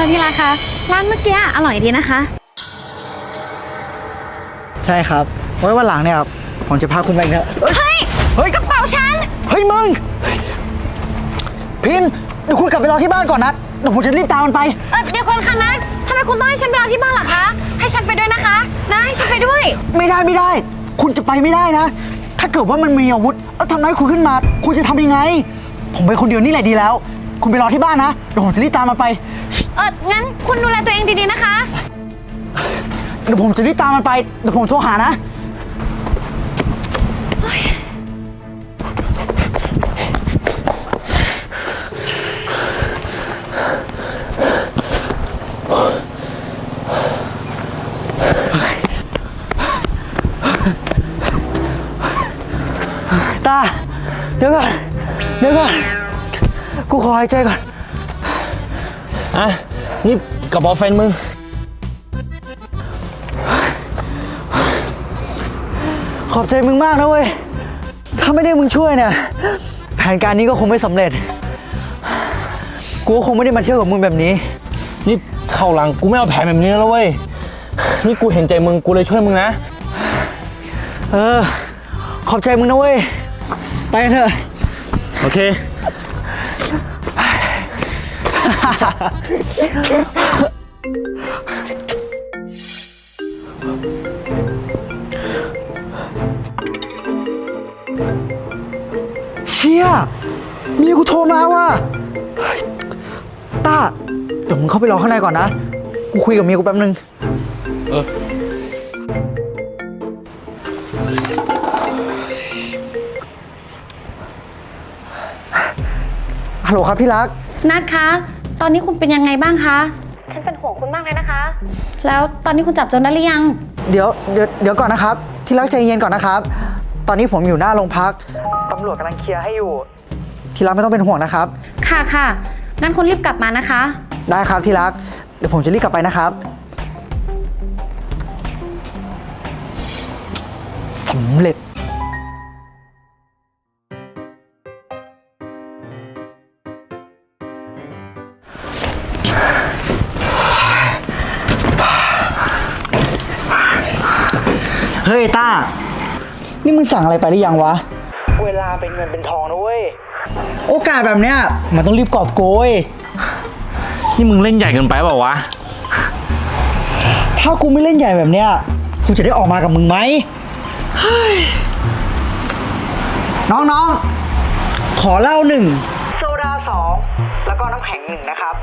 อที่รักคะร้านเมื่อกี้อร่อยดีนะคะ ใช่ครับ ไว้วันหลังเนี่ยผมจะพาคุณไปอีกนะเอ้ยเฮ้ยกระเป๋าฉัน เฮ้ยมึง พินเดี๋ยวคุณกลับไปรอที่บ้านก่อนนะเดี๋ยวผมจะรีบตามมันไป เออเดี๋ยวก่อนค่ะนัททำไมคุณต้องให้ฉันไปรอที่บ้านล่ะคะ ให้ฉันไปด้วยนะคะ นะให้ฉันไปด้วย ไม่ได้ไม่ได้ คุณจะไปไม่ได้นะ ถ้าเกิดว่ามันมีอาวุธแล้วทำร้ายคุณขึ้นมา คุณจะทำยังไง ผมไปคนเดียวนี่แหละดีแล้ว คุณไปรอที่บ้านนะเดี๋ยวผมจะรีบตามมันไป เอองั้นคุณดูแลตัวเองดีๆนะคะ เดี๋ยวผมจะรีบตามมันไป เดี๋ยวผมโทรหานะ ตา เดี๋ยวก่อน เดี๋ยวก่อน กูขอหายใจก่อน อะ นี่กระเป๋าแฟนมึง ขอบใจมึงมากนะเว้ย ถ้าไม่ได้มึงช่วยเนี่ย แผนการนี้ก็คงไม่สำเร็จ กูก็คงไม่ได้มาเที่ยวกับมึงแบบนี้ นี่เข้าหลังกูไม่เอาแผนแบบนี้แล้วเว้ย นี่กูเห็นใจมึงกูเลยช่วยมึงนะ เออ ขอบใจมึงนะเว้ย ไปกันเถอะ โอเค เชี่ยเมียกูโทรมาว่ะเฮ้ยต้าเดี๋ยวมึงเข้าไปรอข้างในก่อนนะ กูคุยกับเมียกูแป๊บนึงเออฮัลโหลครับพี่รัก นัทคะ ตอนนี้คุณเป็นยังไงบ้างคะ ฉันเป็นห่วงคุณมากเลยนะคะ แล้วตอนนี้คุณจับโจนได้หรือยัง เดี๋ยวเดี๋ยวเดี๋ยวก่อนนะครับ ที่รักใจเย็นก่อนนะครับ ตอนนี้ผมอยู่หน้าโรงพักตำรวจกำลังเคลียร์ให้อยู่ ที่รักไม่ต้องเป็นห่วงนะครับ ค่ะค่ะ งั้นคุณรีบกลับมานะคะ ได้ครับที่รัก เดี๋ยวผมจะรีบกลับไปนะครับสำเร็จ เฮ้ยต้า นี่มึงสั่งอะไรไปหรือยังวะ เวลาเป็นเงินเป็นทองนะเว้ย โอกาสแบบเนี้ยมันต้องรีบกอบโกย นี่มึงเล่นใหญ่เกินไปเปล่าวะ ถ้ากูไม่เล่นใหญ่แบบเนี้ยกูจะได้ออกมากับมึงไหมเฮ้ยน้องๆ ขอเหล้าหนึ่ง โซดาสองแล้วก็น้ำแข็งหนึ่งนะครับ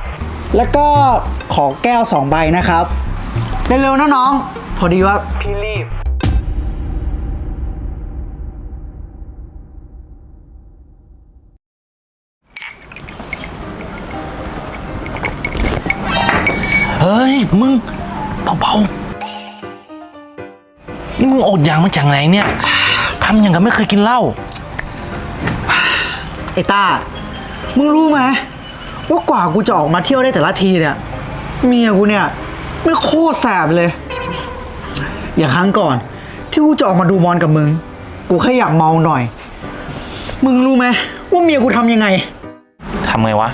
แล้วก็ขอแก้วสองใบนะครับ เร็วๆนะน้อง พอดีว่าพี่รีบ ฮ้ย มึงเบาๆนี่มึงอดอยางมาจากไหนเนี่ยทำอย่างกับไม่เคยกินเหล้าไอ้ต้ามึงรู้ไหมว่ากว่ากูจะออกมาเที่ยวได้แต่ละทีเนี่ย เมียกูเนี่ยไม่โคตรแสบเลย อย่างครั้งก่อน ที่กูจะออกมาดูบอลกับมึง กูแค่อยากเมาหน่อย มึงรู้ไหมว่าเมียกูทำยังไงทำไงวะ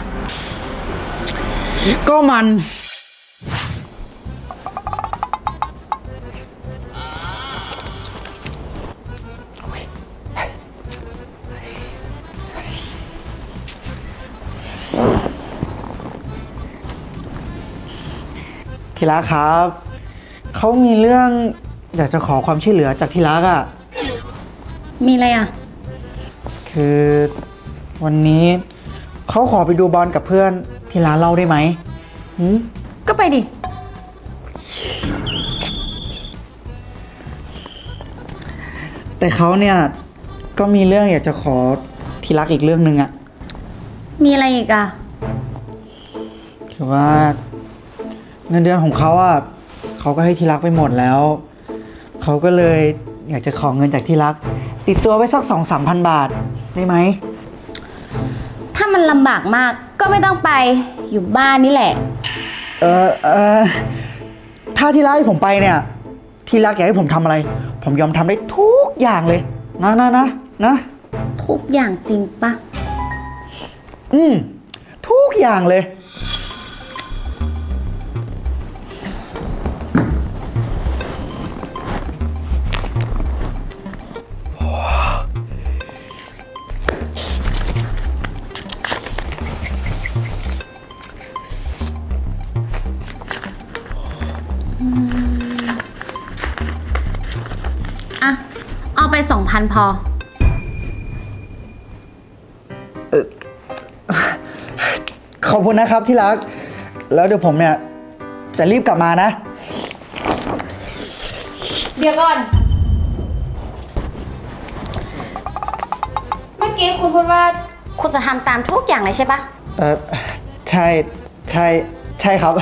ก็มัน ทีรักครับ เขามีเรื่องอยากจะขอความช่วยเหลือจากทีรักอะ่ะ มีอะไรอะ คือวันนี้เขาขอไปดูบอลกับเพื่อนที่ร้านเราได้ไหมหืมก็ไปดิ แต่เขาเนี่ยก็มีเรื่องอยากจะขอทีรักอีกเรื่องหนึ่งอะมีอะไรอีกอะ คือว่า เงินเดือนของเขาอะเขาก็ให้ทีรักไปหมดแล้ว เขาก็เลยอยากจะขอเงินจากทีรัก ติดตัวไว้สักสองสามพันบาทได้ไหม ถ้ามันลำบากมากก็ไม่ต้องไปอยู่บ้านนี่แหละ เออเออถ้าทีรักให้ผมไปเนี่ย ทีรักอยากให้ผมทำอะไร ผมยอมทำได้ทุกอย่างเลย นะนะนะนะ ทุกอย่างจริงปะอืมทุกอย่างเลย นพอ ขอบคุณนะครับที่รัก แล้วเดี๋ยวผมเนี่ยจะรีบกลับมานะ เดี๋ยวก่อน เมื่อกี้คุณพูดว่าคุณจะทำตามทุกอย่างเลยใช่ปะเออใช่ใช่ใช่ครับ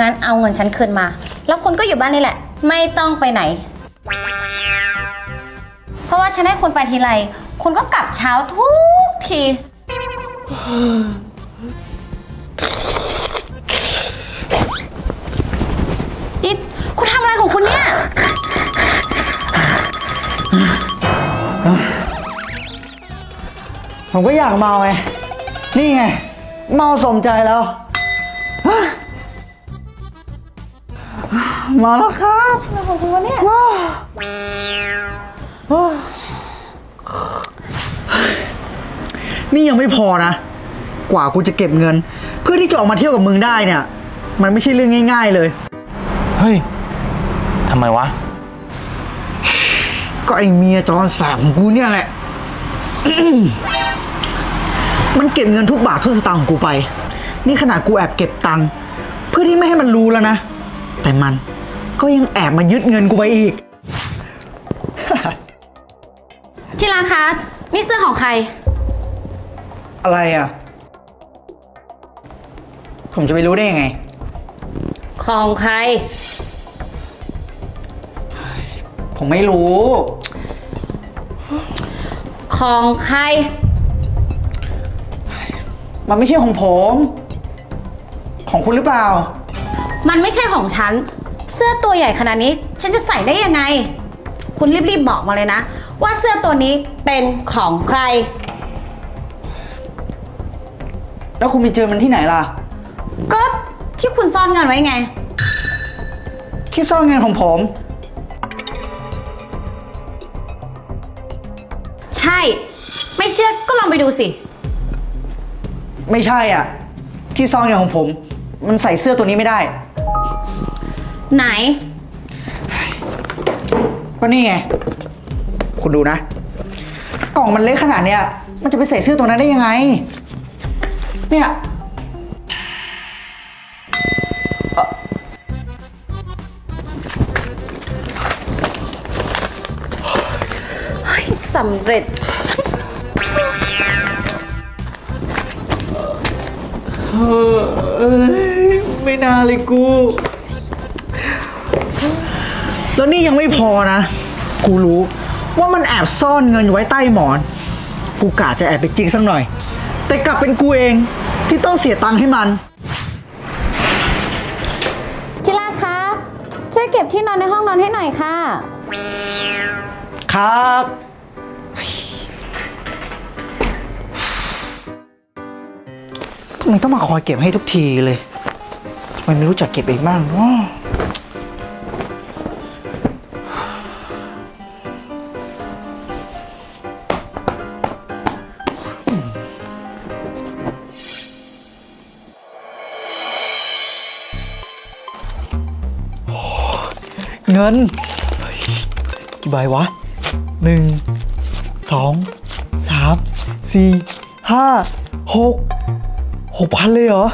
งั้นเอาเงินฉันคืนมา แล้วคุณก็อยู่บ้านนี่แหละ ไม่ต้องไปไหน เพราะว่าฉันให้คุณไปทีไร คุณก็กลับเช้าทุกที นี่คุณทำอะไรของคุณเนี่ย ผมก็อยากเมาไง นี่ไง เมาสมใจแล้วฮะเมาแล้วครับอะไรของคุณวะเนี่ยว้าวว้าวนี่ยังไม่พอนะ กว่ากูจะเก็บเงิน เพื่อที่จะออกมาเที่ยวกับมึงได้เนี่ย มันไม่ใช่เรื่องง่าย ๆเลย เฮ้ยทำไมวะ ก็ไอเมียจอนแสบของกูเนี่ยแหละ มันเก็บเงินทุกบาททุกสตางค์ของกูไป นี่ขนาดกูแอบเก็บตังค์เพื่อที่ไม่ให้มันรู้แล้วนะ แต่มัน ก็ยังแอบมายึดเงินกูไปอีก ที่ร้านคะนี่เสื้อของใคร อะไรอะ ผมจะไปรู้ได้ยังไง ของใคร ผมไม่รู้ ของใคร มันไม่ใช่ของผม ของคุณหรือเปล่า มันไม่ใช่ของฉัน เสื้อตัวใหญ่ขนาดนี้ฉันจะใส่ได้ยังไง คุณรีบๆบอกมาเลยนะ ว่าเสื้อตัวนี้เป็นของใคร แล้วคุณไปเจอมันที่ไหนล่ะ ก็ที่คุณซ่อนเงินไว้ไง ที่ซ่อนเงินของผม ใช่ ไม่เชื่อก็ลองไปดูสิ ไม่ใช่อะ ที่ซ่อนเงินของผม มันใส่เสื้อตัวนี้ไม่ได้ ไหน ก็นี่ไง คุณดูนะ กล่องมันเล็กขนาดเนี้ย มันจะไปใส่เสื้อตัวนั้นได้ยังไง เนี่ยสำเร็จเอ้ยไม่น่าเลยกู แล้วนี่ยังไม่พอนะ กูรู้ว่ามันแอบซ่อนเงินอยู่ไว้ใต้หมอน กูกะจะแอบไปจิกสักหน่อย แต่กลับเป็นกูเองที่ต้องเสียตังค์ให้มัน ที่รักคะ ช่วยเก็บที่นอนในห้องนอนให้หน่อยค่ะ ครับ ทำไมต้องมาคอยเก็บให้ทุกทีเลย ทำไมไม่รู้จักเก็บเองบ้างวะ งินกี่ใบวะหนึ่งสองสามสี่ห้าหกหกพันเลยเหรอ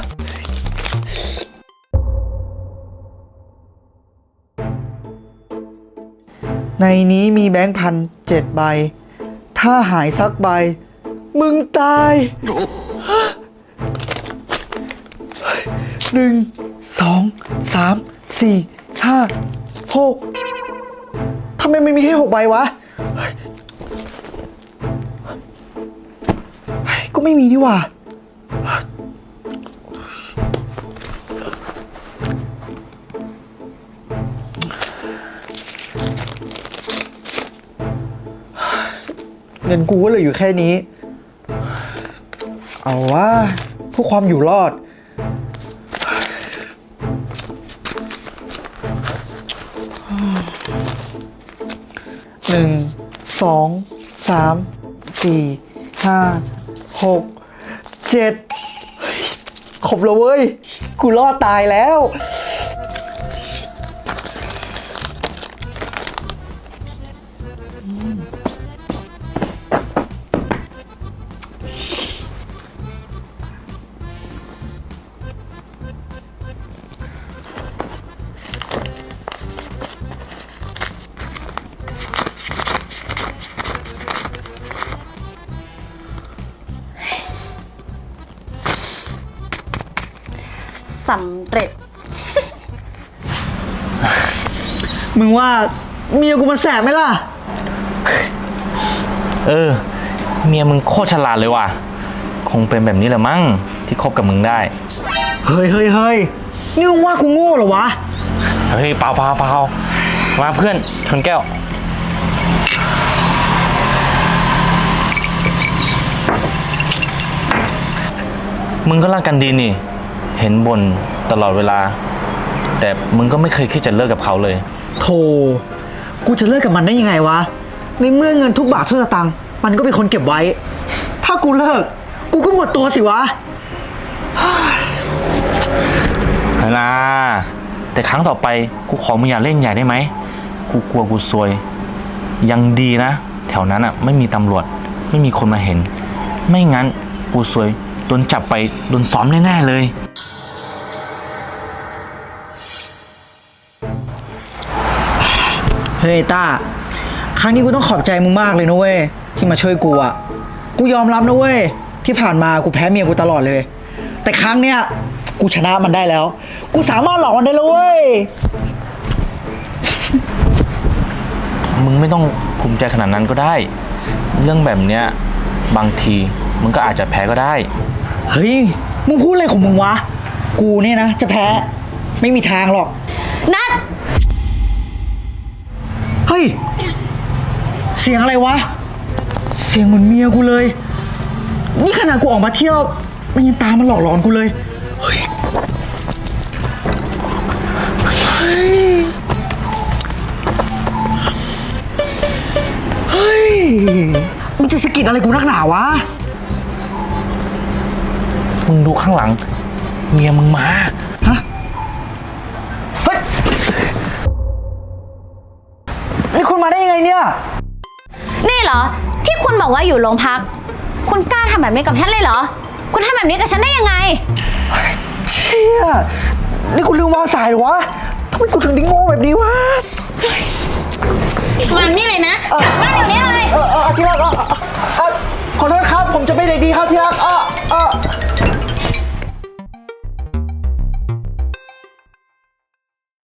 ในนี้มีแบงค์พันเจ็ดใบ ถ้าหายสักใบ มึงตายหนึ่งสองสามสี่ห้า หกทำไมมันมีแค่หกใบวะเฮ้ยเฮ้ยก็ไม่มีนี่หว่าเงินกูก็เหลืออยู่แค่นี้ เอาว่าเพื่อความอยู่รอด สองสามสี่ห้าหกเจ็ดเฮ้ยขบแล้วเว้ย กูรอดตายแล้ว มึงว่าเมียกูมันแสบไหมล่ะ เออ เมียมึงโคตรฉลาดเลยว่ะ คงเป็นแบบนี้แหละมั้งที่คบกับมึงได้ เฮ้ยเฮ้ยเฮ้ยนี่มึงว่ากูโง่เหรอวะ เฮ้ยเปล่าเปล่าเปล่ามาเพื่อนชนแก้ว มึงก็รักกันดีนี่ เห็นบนตลอดเวลา แต่มึงก็ไม่เคยคิดจะเลิกกับเขาเลย โธ่กูจะเลิกกับมันได้ยังไงวะ ในเมื่อเงินทุกบาททุกสตางค์มันก็เป็นคนเก็บไว้ ถ้ากูเลิก กูก็หมดตัวสิวะนะแต่ครั้งต่อไปกูขอมึงอย่าเล่นใหญ่ได้ไหม กูกลัวกูซวย ยังดีนะ แถวนั้นอะไม่มีตำรวจ ไม่มีคนมาเห็น ไม่งั้นกูซวยโดนจับไปโดนซ้อมแน่ๆเลย เฮ้ยต้า ครั้งนี้กูต้องขอบใจมึงมากเลยนะเว้ยที่มาช่วยกูอะ กูยอมรับนะเว้ยที่ผ่านมากูแพ้เมียกูตลอดเลย แต่ครั้งเนี้ยกูชนะมันได้แล้ว กูสามารถหลอกมันได้แล้วเว้ย มึงไม่ต้องภูมิใจขนาดนั้นก็ได้ เรื่องแบบเนี้ยบางทีมึงก็อาจจะแพ้ก็ได้ เฮ้ย มึงพูดอะไรของมึงวะ กูเนี่ยนะ จะแพ้ไม่มีทางหรอก นัดเฮ้ย เสียงอะไรวะ เสียงเหมือนเมียกูเลย นี่ขนาดกูออกมาเที่ยวมันยังตามมาหลอกหลอนกูเลย เฮ้ยเฮ้ยเฮ้ยมันจะสะกิดอะไรกูนักหนาวะ มึงดูข้างหลัง เมียมึงมา เนี่ย นี่เหรอ ที่คุณบอกว่าอยู่โรงพัก คุณกล้าทำแบบนี้กับฉันเลยเหรอ คุณทำแบบนี้กับฉันได้ยังไง เชี่ย นี่กูลืมวางสายเหรอวะทำไมกูถึงได้โง่แบบนี้วะ มันนี่เลยนะมาเดี๋ยวนี้เลย เออเออที่รักเออเออเออขอโทษครับ ผมจะไม่ได้ดีครับที่รักเออเออ